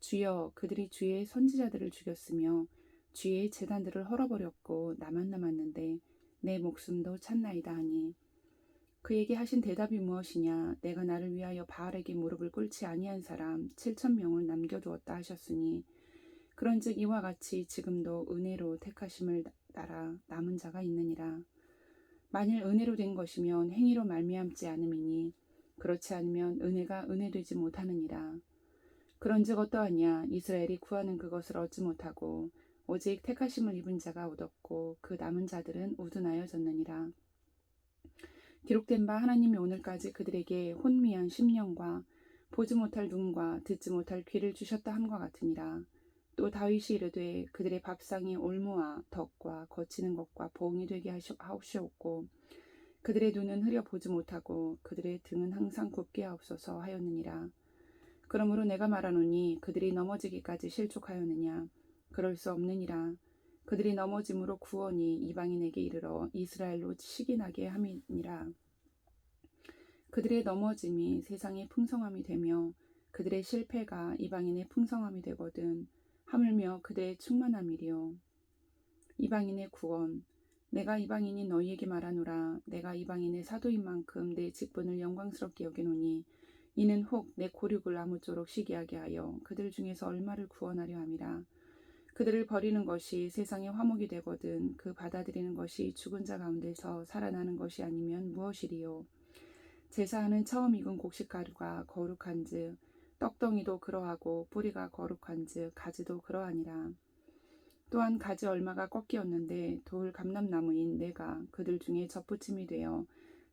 주여 그들이 주의 선지자들을 죽였으며 주의 재단들을 헐어버렸고 나만 남았는데 내 목숨도 찾나이다 하니. 그에게 하신 대답이 무엇이냐? 내가 나를 위하여 바알에게 무릎을 꿇지 아니한 사람 7천 명을 남겨두었다 하셨으니. 그런즉 이와 같이 지금도 은혜로 택하심을 따라 남은 자가 있느니라. 만일 은혜로 된 것이면 행위로 말미암지 않음이니 그렇지 않으면 은혜가 은혜되지 못하느니라 그런즉 어떠하냐 이스라엘이 구하는 그것을 얻지 못하고 오직 택하심을 입은 자가 얻었고 그 남은 자들은 우둔하여 졌느니라. 기록된 바 하나님이 오늘까지 그들에게 혼미한 심령과 보지 못할 눈과 듣지 못할 귀를 주셨다 함과 같으니라. 또 다윗이 이르되 그들의 밥상이 올무와 덕과 거치는 것과 보응이 되게 하시옵고 그들의 눈은 흐려 보지 못하고 그들의 등은 항상 굽게 하옵소서 하였느니라 그러므로 내가 말하노니 그들이 넘어지기까지 실족하였느냐? 그럴 수 없느니라. 그들이 넘어짐으로 구원이 이방인에게 이르러 이스라엘로 시기 나게 함이니라. 그들의 넘어짐이 세상의 풍성함이 되며 그들의 실패가 이방인의 풍성함이 되거든 하물며 그들의 충만함이리요. 이방인의 구원 내가 이방인이 너희에게 말하노라. 내가 이방인의 사도인 만큼 내 직분을 영광스럽게 여기노니 이는 혹 내 고륙을 아무쪼록 시기하게 하여 그들 중에서 얼마를 구원하려 함이라. 그들을 버리는 것이 세상의 화목이 되거든 그 받아들이는 것이 죽은 자 가운데서 살아나는 것이 아니면 무엇이리요. 제사하는 처음 익은 곡식가루가 거룩한즉 떡덩이도 그러하고 뿌리가 거룩한즉 가지도 그러하니라. 또한 가지 얼마가 꺾이었는데 돌 감람나무인 내가 그들 중에 접붙임이 되어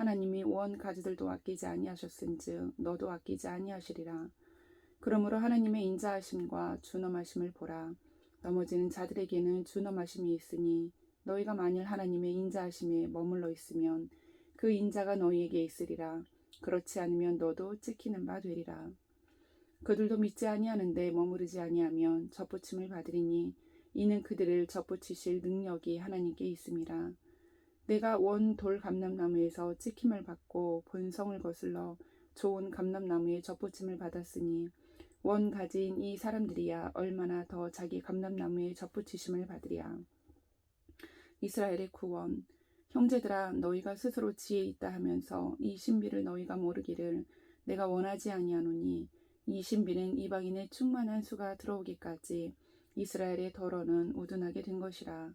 하나님이 원 가지들도 아끼지 아니하셨은즉 너도 아끼지 아니하시리라. 그러므로 하나님의 인자하심과 준엄하심을 보라. 넘어지는 자들에게는 준엄하심이 있으니 너희가 만일 하나님의 인자하심에 머물러 있으면 그 인자가 너희에게 있으리라. 그렇지 않으면 너도 찍히는 바 되리라. 그들도 믿지 아니하는데 머무르지 아니하면 접붙임을 받으리니 이는 그들을 접붙이실 능력이 하나님께 있음이라. 내가 원 돌 감람나무에서 찍힘을 받고 본성을 거슬러 좋은 감람나무에 접붙임을 받았으니 원 가지인 이 사람들이야 얼마나 더 자기 감람나무에 접붙이심을 받으랴. 이스라엘의 구원 형제들아 너희가 스스로 지혜 있다 하면서 이 신비를 너희가 모르기를 내가 원하지 아니하노니 이 신비는 이방인의 충만한 수가 들어오기까지 이스라엘의 덜어는 우둔하게 된 것이라.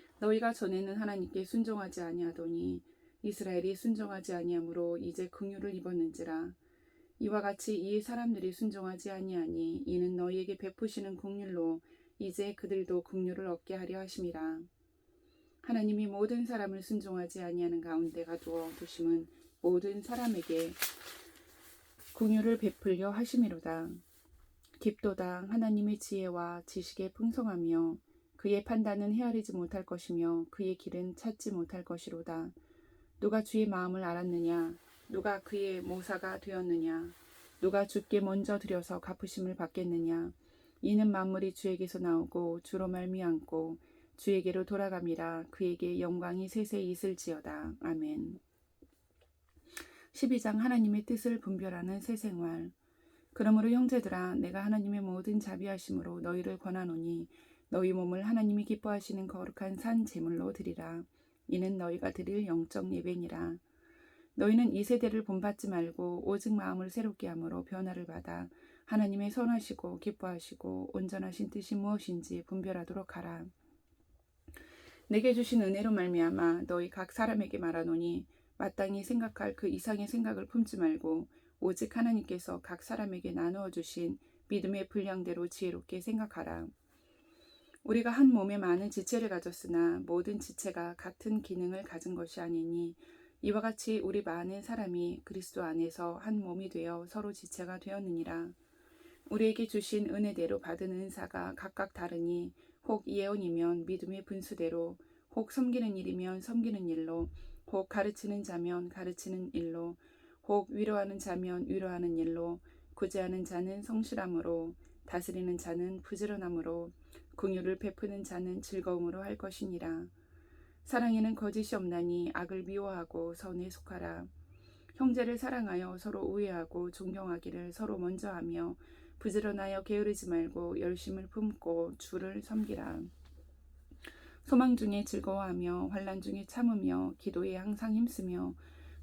너희가 전에는 하나님께 순종하지 아니하더니 이스라엘이 순종하지 아니하므로 이제 긍휼을 입었는지라. 이와 같이 이 사람들이 순종하지 아니하니 이는 너희에게 베푸시는 긍휼로 이제 그들도 긍휼을 얻게 하려 하심이라. 하나님이 모든 사람을 순종하지 아니하는 가운데 가두어 두심은 모든 사람에게 긍휼을 베풀려 하심이로다. 깊도다 하나님의 지혜와 지식의 풍성하며 그의 판단은 헤아리지 못할 것이며 그의 길은 찾지 못할 것이로다. 누가 주의 마음을 알았느냐? 누가 그의 모사가 되었느냐? 누가 주께 먼저 들여서 갚으심을 받겠느냐? 이는 만물이 주에게서 나오고 주로 말미암고 주에게로 돌아감이라 그에게 영광이 세세히 있을지어다. 아멘. 12장 하나님의 뜻을 분별하는 새 생활. 그러므로 형제들아 내가 하나님의 모든 자비하심으로 너희를 권하노니 너희 몸을 하나님이 기뻐하시는 거룩한 산 제물로 드리라. 이는 너희가 드릴 영적 예배니라. 너희는 이 세대를 본받지 말고 오직 마음을 새롭게 함으로 변화를 받아 하나님의 선하시고 기뻐하시고 온전하신 뜻이 무엇인지 분별하도록 하라. 내게 주신 은혜로 말미암아 너희 각 사람에게 말하노니 마땅히 생각할 그 이상의 생각을 품지 말고 오직 하나님께서 각 사람에게 나누어 주신 믿음의 분량대로 지혜롭게 생각하라. 우리가 한 몸에 많은 지체를 가졌으나 모든 지체가 같은 기능을 가진 것이 아니니 이와 같이 우리 많은 사람이 그리스도 안에서 한 몸이 되어 서로 지체가 되었느니라. 우리에게 주신 은혜대로 받은 은사가 각각 다르니 혹 예언이면 믿음의 분수대로 혹 섬기는 일이면 섬기는 일로 혹 가르치는 자면 가르치는 일로 혹 위로하는 자면 위로하는 일로 구제하는 자는 성실함으로 다스리는 자는 부지런함으로 긍휼을 베푸는 자는 즐거움으로 할 것이니라. 사랑에는 거짓이 없나니 악을 미워하고 선에 속하라. 형제를 사랑하여 서로 우애하고 존경하기를 서로 먼저 하며 부지런하여 게으르지 말고 열심을 품고 주를 섬기라. 소망 중에 즐거워하며 환란 중에 참으며 기도에 항상 힘쓰며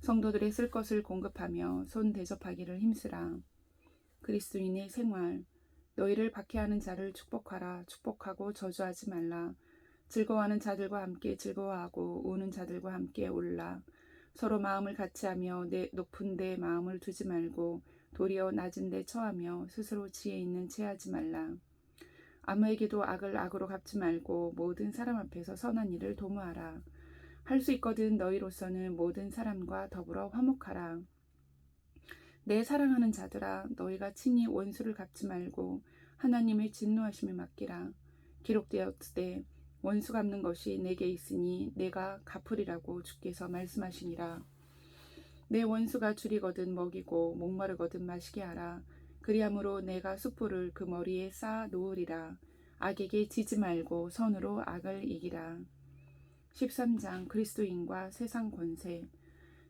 성도들의 쓸 것을 공급하며 손 대접하기를 힘쓰라. 그리스도인의 생활 너희를 박해하는 자를 축복하라. 축복하고 저주하지 말라. 즐거워하는 자들과 함께 즐거워하고 우는 자들과 함께 울라. 서로 마음을 같이하며 내 높은 데 마음을 두지 말고 도리어 낮은 데 처하며 스스로 지혜 있는 체하지 말라. 아무에게도 악을 악으로 갚지 말고 모든 사람 앞에서 선한 일을 도모하라. 할 수 있거든 너희로서는 모든 사람과 더불어 화목하라 내 사랑하는 자들아 너희가 친히 원수를 갚지 말고 하나님의 진노하심에 맡기라. 기록되었으되 원수 갚는 것이 내게 있으니 내가 갚으리라고 주께서 말씀하시니라. 내 원수가 줄이거든 먹이고 목마르거든 마시게 하라. 그리함으로 내가 숯불을 그 머리에 쌓아 놓으리라. 악에게 지지 말고 선으로 악을 이기라. 13장 그리스도인과 세상 권세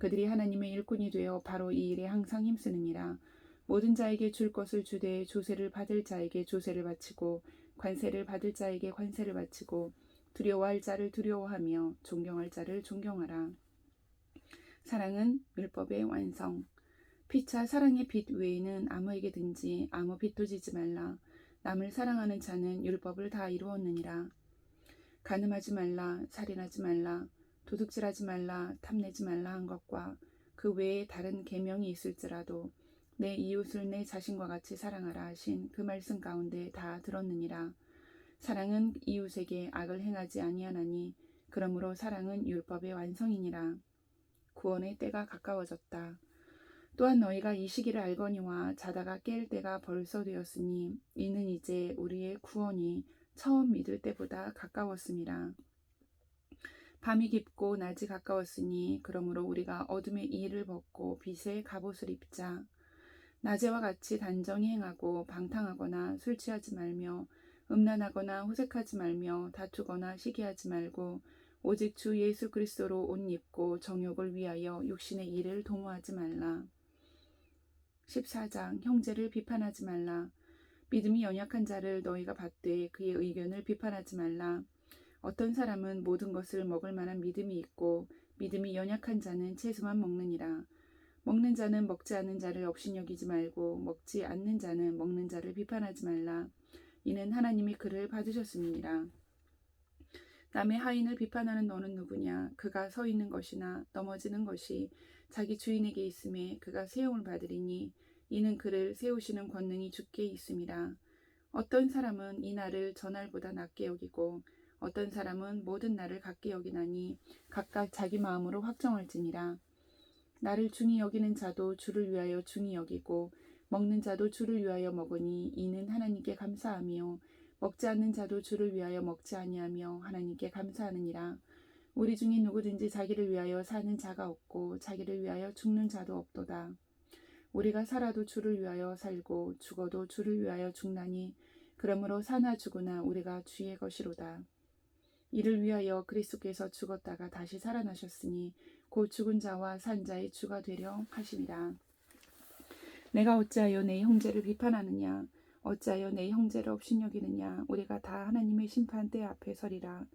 그들이 하나님의 일꾼이 되어 바로 이 일에 항상 힘쓰느니라. 모든 자에게 줄 것을 주되 조세를 받을 자에게 조세를 바치고 관세를 받을 자에게 관세를 바치고 두려워할 자를 두려워하며 존경할 자를 존경하라. 사랑은 율법의 완성. 피차 사랑의 빛 외에는 아무에게든지 아무 빛도 지지 말라. 남을 사랑하는 자는 율법을 다 이루었느니라. 가늠하지 말라, 살인하지 말라, 도둑질하지 말라, 탐내지 말라 한 것과 그 외에 다른 계명이 있을지라도 내 이웃을 내 자신과 같이 사랑하라 하신 그 말씀 가운데 다 들었느니라. 사랑은 이웃에게 악을 행하지 아니하나니 그러므로 사랑은 율법의 완성이니라. 구원의 때가 가까워졌다. 또한 너희가 이 시기를 알거니와 자다가 깰 때가 벌써 되었으니 이는 이제 우리의 구원이 처음 믿을 때보다 가까웠습니다. 밤이 깊고 낮이 가까웠으니 그러므로 우리가 어둠의 이를 벗고 빛의 갑옷을 입자. 낮에와 같이 단정히 행하고 방탕하거나 술 취하지 말며 음란하거나 호색하지 말며 다투거나 시기하지 말고 오직 주 예수 그리스도로 옷 입고 정욕을 위하여 육신의 일을 도모하지 말라. 14장 형제를 비판하지 말라. 믿음이 연약한 자를 너희가 받되 그의 의견을 비판하지 말라. 어떤 사람은 모든 것을 먹을 만한 믿음이 있고 믿음이 연약한 자는 채소만 먹느니라. 먹는 자는 먹지 않는 자를 업신여기지 말고 먹지 않는 자는 먹는 자를 비판하지 말라. 이는 하나님이 그를 받으셨음이니라. 남의 하인을 비판하는 너는 누구냐? 그가 서 있는 것이나 넘어지는 것이 자기 주인에게 있음에 그가 세움을 받으리니 이는 그를 세우시는 권능이 주께 있음이라. 어떤 사람은 이 날을 전날보다 낮게 여기고 어떤 사람은 모든 날을 같게 여기나니 각각 자기 마음으로 확정할지니라. 나를 중히 여기는 자도 주를 위하여 중히 여기고 먹는 자도 주를 위하여 먹으니 이는 하나님께 감사하며 먹지 않는 자도 주를 위하여 먹지 아니하며 하나님께 감사하느니라. 우리 중에 누구든지 자기를 위하여 사는 자가 없고 자기를 위하여 죽는 자도 없도다. 우리가 살아도 주를 위하여 살고 죽어도 주를 위하여 죽나니 그러므로 사나 죽으나 우리가 주의 것이로다. 이를 위하여 그리스도께서 죽었다가 다시 살아나셨으니 곧 죽은 자와 산 자의 주가 되려 하심이라. 내가 어찌하여 내 형제를 비판하느냐? 어찌하여 내 형제를 업신여기느냐? 우리가 다 하나님의 심판대 앞에 서리라.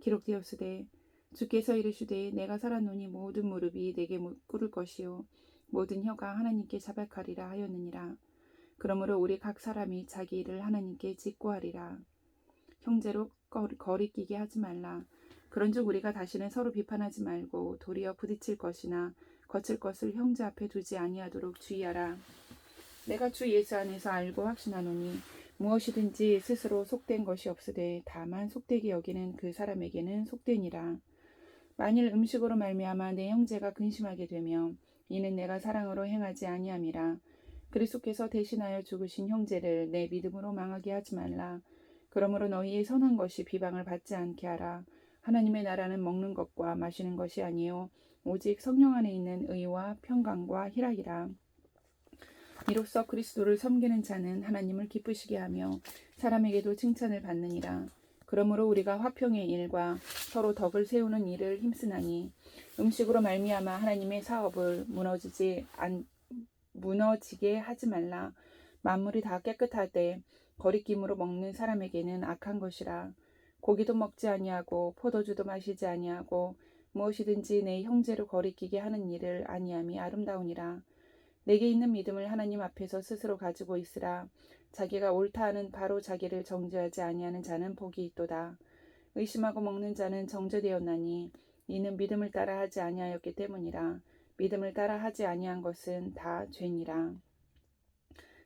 기록되었으되 주께서 이르시되 내가 살았노니 모든 무릎이 내게 꿇을 것이요 모든 혀가 하나님께 자백하리라 하였느니라. 그러므로 우리 각 사람이 자기 일을 하나님께 직고하리라 형제로 거리끼게 하지 말라 그런즉 우리가 다시는 서로 비판하지 말고 도리어 부딪힐 것이나 거칠 것을 형제 앞에 두지 아니하도록 주의하라. 내가 주 예수 안에서 알고 확신하노니 무엇이든지 스스로 속된 것이 없으되 다만 속되게 여기는 그 사람에게는 속되니라. 만일 음식으로 말미암아 내 형제가 근심하게 되며 이는 내가 사랑으로 행하지 아니함이라. 그리스도께서 대신하여 죽으신 형제를 내 믿음으로 망하게 하지 말라. 그러므로 너희의 선한 것이 비방을 받지 않게 하라. 하나님의 나라는 먹는 것과 마시는 것이 아니요 오직 성령 안에 있는 의와 평강과 희락이라. 이로써 그리스도를 섬기는 자는 하나님을 기쁘시게 하며 사람에게도 칭찬을 받느니라. 그러므로 우리가 화평의 일과 서로 덕을 세우는 일을 힘쓰나니 음식으로 말미암아 하나님의 사업을 무너지지 안 무너지게 하지 말라. 만물이 다 깨끗하되 거리낌으로 먹는 사람에게는 악한 것이라. 고기도 먹지 아니하고 포도주도 마시지 아니하고 무엇이든지 내 형제를 거리끼게 하는 일을 아니함이 아름다우니라. 내게 있는 믿음을 하나님 앞에서 스스로 가지고 있으라. 자기가 옳다 하는 바로 자기를 정죄하지 아니하는 자는 복이 있도다. 의심하고 먹는 자는 정죄되었나니 이는 믿음을 따라 하지 아니하였기 때문이라. 믿음을 따라 하지 아니한 것은 다 죄니라.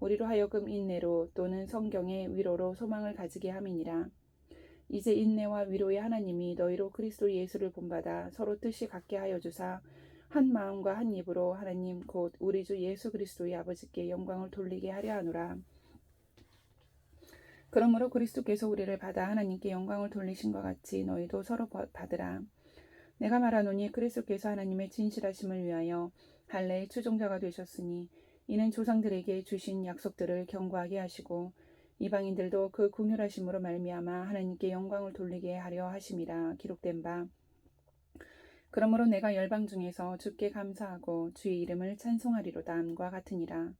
우리로 하여금 인내로 또는 성경의 위로로 소망을 가지게 함이니라. 이제 인내와 위로의 하나님이 너희로 그리스도 예수를 본받아 서로 뜻이 같게 하여 주사 한 마음과 한 입으로 하나님 곧 우리 주 예수 그리스도의 아버지께 영광을 돌리게 하려 하노라. 그러므로 그리스도께서 우리를 받아 하나님께 영광을 돌리신 것 같이 너희도 서로 받으라. 내가 말하노니 그리스도께서 하나님의 진실하심을 위하여 할례의 추종자가 되셨으니 이는 조상들에게 주신 약속들을 경고하게 하시고 이방인들도 그 궁휼하심으로 말미암아 하나님께 영광을 돌리게 하려 하심이라 기록된 바. 그러므로 내가 열방 중에서 주께 감사하고 주의 이름을 찬송하리로다 함과 같으니라.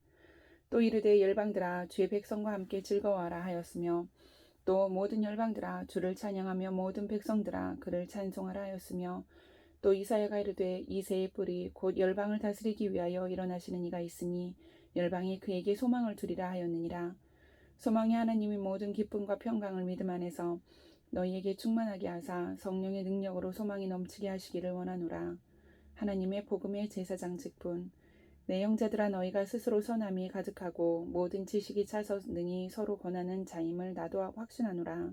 또 이르되 열방들아 주의 백성과 함께 즐거워하라 하였으며 또 모든 열방들아 주를 찬양하며 모든 백성들아 그를 찬송하라 하였으며 또 이사야가 이르되 이 새의 뿌리 곧 열방을 다스리기 위하여 일어나시는 이가 있으니 열방이 그에게 소망을 두리라 하였느니라 소망의 하나님이 모든 기쁨과 평강을 믿음 안에서 너희에게 충만하게 하사 성령의 능력으로 소망이 넘치게 하시기를 원하노라. 하나님의 복음의 제사장 직분 내 형제들아 너희가 스스로 선함이 가득하고 모든 지식이 차서 능히 서로 권하는 자임을 나도 확신하노라.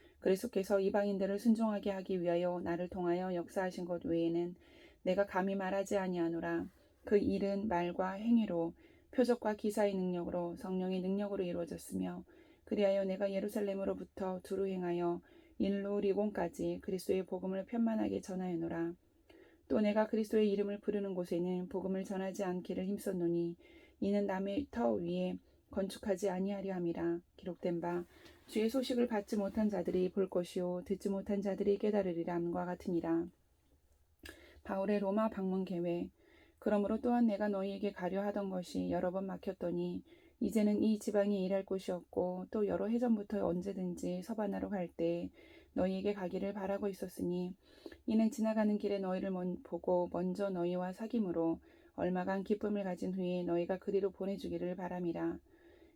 그리스도께서 이방인들을 순종하게 하기 위하여 나를 통하여 역사하신 것 외에는 내가 감히 말하지 아니하노라. 그 일은 말과 행위로 표적과 기사의 능력으로 성령의 능력으로 이루어졌으며 그리하여 내가 예루살렘으로부터 두루 행하여 일로 리곤까지 그리스도의 복음을 편만하게 전하여노라. 또 내가 그리스도의 이름을 부르는 곳에는 복음을 전하지 않기를 힘썼노니 이는 남의 터 위에 건축하지 아니하려 함이라 기록된 바 주의 소식을 받지 못한 자들이 볼 것이요 듣지 못한 자들이 깨달으리람과 같으니라. 바울의 로마 방문 계획 그러므로 또한 내가 너희에게 가려 하던 것이 여러 번 막혔더니 이제는 이 지방에 일할 곳이 없고 또 여러 해전부터 언제든지 서바나로 갈 때 너희에게 가기를 바라고 있었으니 이는 지나가는 길에 너희를 먼 보고 먼저 너희와 사귐으로 얼마간 기쁨을 가진 후에 너희가 그리로 보내주기를 바람이라.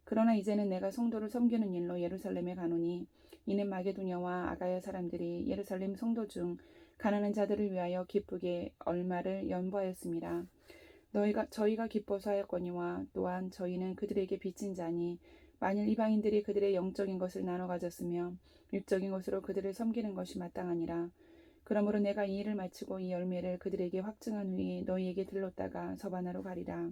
그러나 이제는 내가 성도를 섬기는 일로 예루살렘에 가노니 이는 마게도냐와 아가야 사람들이 예루살렘 성도 중 가난한 자들을 위하여 기쁘게 얼마를 연보하였습니다. 너희가 저희가 기뻐서 하였거니와 또한 저희는 그들에게 빚진 자니 만일 이방인들이 그들의 영적인 것을 나눠 가졌으며 육적인 것으로 그들을 섬기는 것이 마땅하니라. 그러므로 내가 이 일을 마치고 이 열매를 그들에게 확증한 후에 너희에게 들렀다가 서바나로 가리라.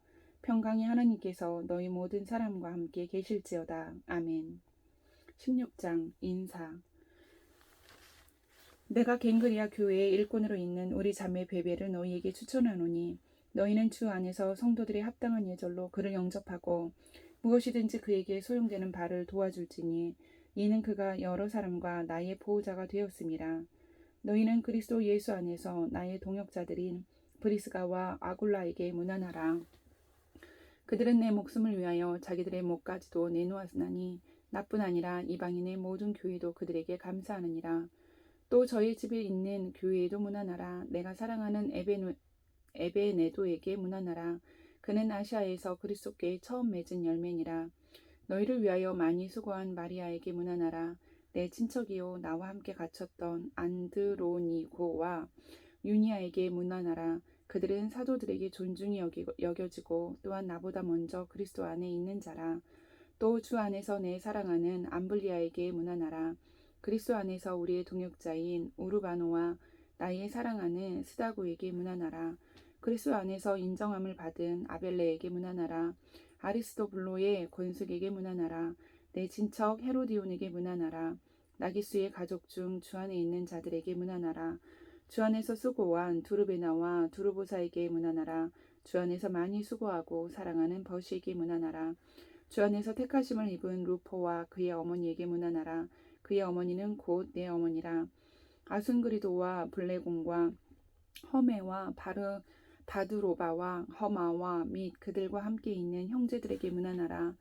평강의 하나님께서 너희 모든 사람과 함께 계실지어다. 아멘. 16장 인사 내가 갱그리아 교회의 일꾼으로 있는 우리 자매 베베를 너희에게 추천하노니 너희는 주 안에서 성도들의 합당한 예절로 그를 영접하고 무엇이든지 그에게 소용되는 바를 도와줄지니 이는 그가 여러 사람과 나의 보호자가 되었음이라 너희는 그리스도 예수 안에서 나의 동역자들인 브리스가와 아굴라에게 문안하라 그들은 내 목숨을 위하여 자기들의 목까지도 내놓았나니 나뿐 아니라 이방인의 모든 교회도 그들에게 감사하느니라. 또 저희 집에 있는 교회에도 문안하라. 내가 사랑하는 에베누, 에베네도에게 문안하라. 그는 아시아에서 그리스도께 처음 맺은 열매니라. 너희를 위하여 많이 수고한 마리아에게 문안하라. 내 친척이요 나와 함께 갇혔던 안드로니고와 유니아에게 문안하라. 그들은 사도들에게 존중이 여겨 지고 또한 나보다 먼저 그리스도 안에 있는 자라. 또 주 안에서 내 사랑하는 암블리아에게 문안하라. 그리스도 안에서 우리의 동역자인 우르바노와 나의 사랑하는 스다고에게 문안하라. 그리스도 안에서 인정함을 받은 아벨레에게 문안하라. 아리스도블로의 권숙에게 문안하라. 내 친척 헤로디온에게 문안하라. 나기수의 가족 중 주 안에 있는 자들에게 문안하라. 주 안에서 수고한 두르베나와 두르보사에게 문안하라. 주 안에서 많이 수고하고 사랑하는 버시에게 문안하라. 주 안에서 택하심을 입은 루포와 그의 어머니에게 문안하라. 그의 어머니는 곧 내 어머니라. 아순그리도와 블레공과 허메와 바르 바두로바와 허마와 및 그들과 함께 있는 형제들에게 문안하라.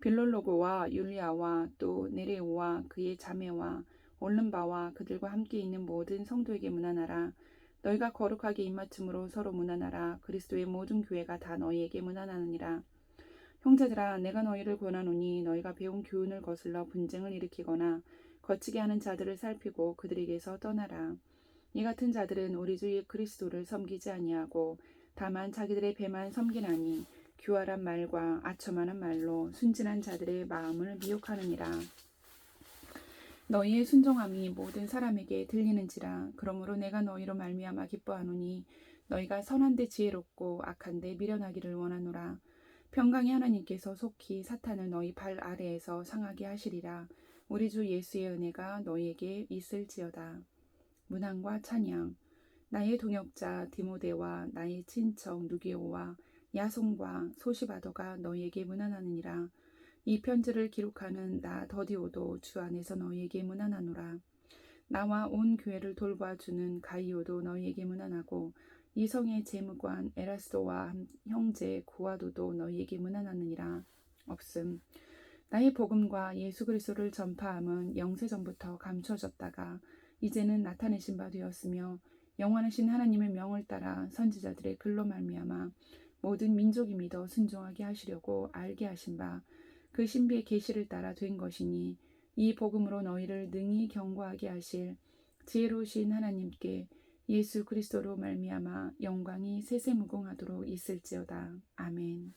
빌롤로고와 율리아와 또 네레오와 그의 자매와 올른바와 그들과 함께 있는 모든 성도에게 문안하라. 너희가 거룩하게 입맞춤으로 서로 문안하라. 그리스도의 모든 교회가 다 너희에게 문안하느니라. 형제들아 내가 너희를 권하노니 너희가 배운 교훈을 거슬러 분쟁을 일으키거나 거치게 하는 자들을 살피고 그들에게서 떠나라. 이 같은 자들은 우리 주의 그리스도를 섬기지 아니하고 다만 자기들의 배만 섬기나니 교활한 말과 아첨하는 말로 순진한 자들의 마음을 미혹하느니라. 너희의 순종함이 모든 사람에게 들리는지라 그러므로 내가 너희로 말미암아 기뻐하노니 너희가 선한데 지혜롭고 악한데 미련하기를 원하노라. 평강의 하나님께서 속히 사탄을 너희 발 아래에서 상하게 하시리라. 우리 주 예수의 은혜가 너희에게 있을지어다. 문안과 찬양 나의 동역자 디모데와 나의 친척 누게오와 야송과 소시바도가 너희에게 문안하느니라. 이 편지를 기록하는 나 더디오도 주 안에서 너희에게 문안하노라. 나와 온 교회를 돌봐주는 가이오도 너희에게 문안하고 이 성의 재무관 에라스도와 형제 구아도도 너희에게 문안하느니라. 없음. 나의 복음과 예수 그리스도를 전파함은 영세전부터 감춰졌다가 이제는 나타내신 바 되었으며 영원하신 하나님의 명을 따라 선지자들의 글로 말미암아 모든 민족이 믿어 순종하게 하시려고 알게 하신 바 그 신비의 계시를 따라 된 것이니 이 복음으로 너희를 능히 경고하게 하실 지혜로우신 하나님께 예수 그리스도로 말미암아 영광이 세세무궁하도록 있을지어다 아멘.